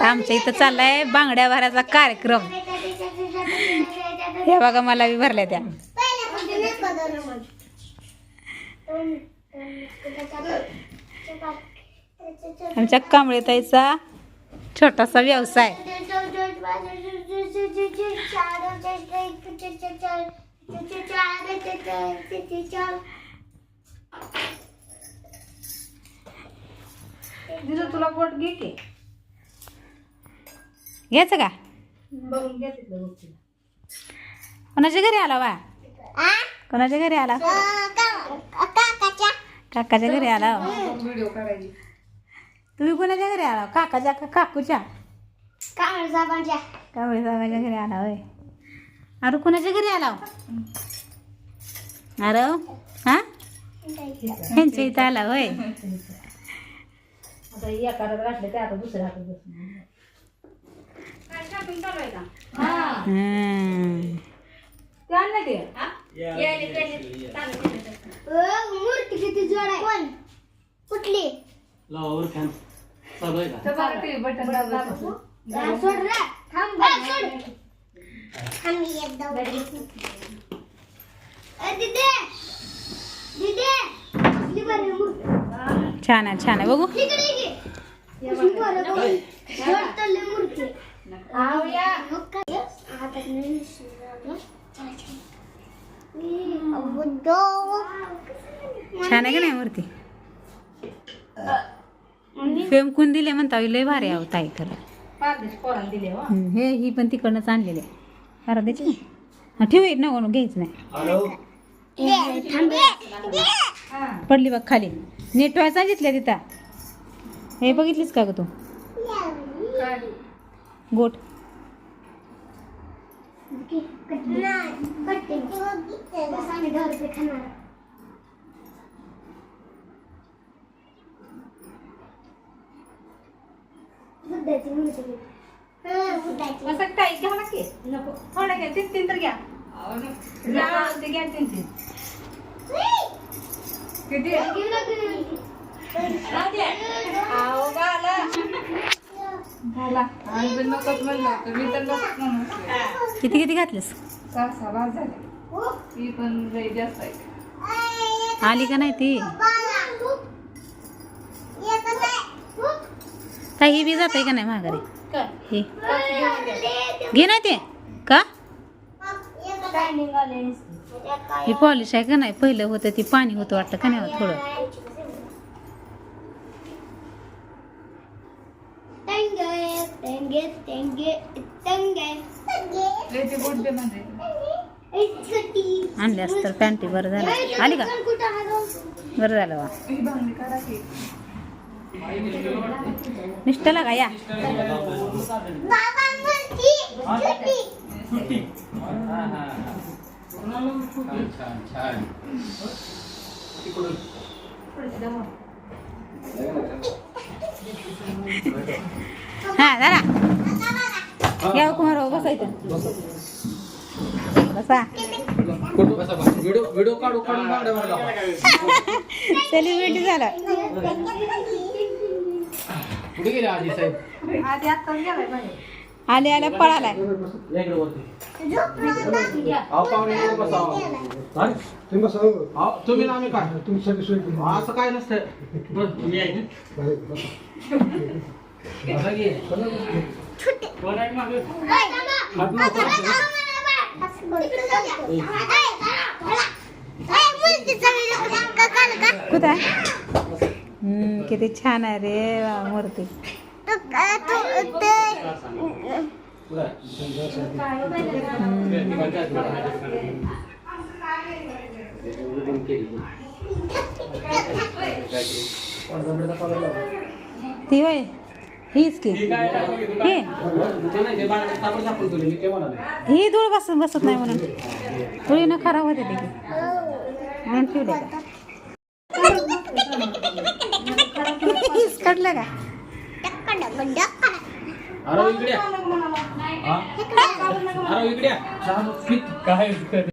आमच्या इथं चाललाय बांगड्या भरायचा कार्यक्रम. हे बघा मला बी भरल्या त्या. आमच्या कांबळे ताईचा छोटासा व्यवसाय. तुला बोट घे की घ्यायचं का? बघून घे तिथलं बघ तिला. कोणाच्या घरी आला बा कोणाच्या घरी आला? काकाच्या. घरी आला हो. व्हिडिओ काढायची. तुम्ही कोणाच्या घरी आला? काकाच्या का काकूच्या? कावळे साहेबाच्या. घरी आला होय. अरे कोणाच्या घरी आला हो? अरे हा? त्यांच्या इथं आला होय. आता एका हातात घातले ते आता दुसऱ्या हातात बसून हम्म. ते आण ना ते मूर्ती किती जोड आहे कोण कुठली लावावर फॅन चालू आहे का तर बघा ते बटन दाबायचं. सोड रे थांब सोड थांब एकदा दिदे दिदे कसली बरी मूर्ती छान आहे छान आहे बघू छान आहे का नाही मूर्ती? फेम कोण दिले म्हणता लय भारी आहो ताई खरं हो. हम्म, हे ही पण तिकडनंच आणलेली आहे. खरं द्यायची ना हा ठेव नको नको, घ्यायचं नाही. हा पडली बघ खाली. नेटवाय सांगितल्या तिथं. हे बघितलीस का ग तू? काय गोट. असं काही घ्या ना की. नको. थोडं घ्या तीन तीन तर घ्या. घ्या, ते घ्या तीन तीन. किती? किती किती घातलीस? आहे. आली का नाही ती? ही बी जाते का नाही माघारी? हे. घे. नाही ते. का? ही पॉलिश आहे का नाही? पहिलं होतं ती पाणी होतं वाटतं का नाही होत थोडं? टंगे टंगे टंगे टंगे लई ते बोट दे म्हणजे छोटी आणली असतं तर पॅन्टी बरं झालं. आली का? बरं झालं वा. ही निष्ठला का? या. छान छान छान तिकडून हा जरा या कुमार बसायचं बसा व्हिडिओ व्हिडिओ काढू काढून बांगड्या भरला सेलिब्रिटी झाला. आले आल्या पळालाय. बसा. हा? तुम्ही बसा हो. आम्ही काय? तुम्ही सगळी सोय केली. असं काय नसतं. कुठं किती छान आहे रे वा, मूर्ती. ती होय? हीच की ठीक आहे. हे. ही धूळ बसत बसत नाही म्हणून धुळीनं खराब होते ते. म्हणून ठेवले का हीच काढलं का अरे इकडे या. अरे इकडे या. काय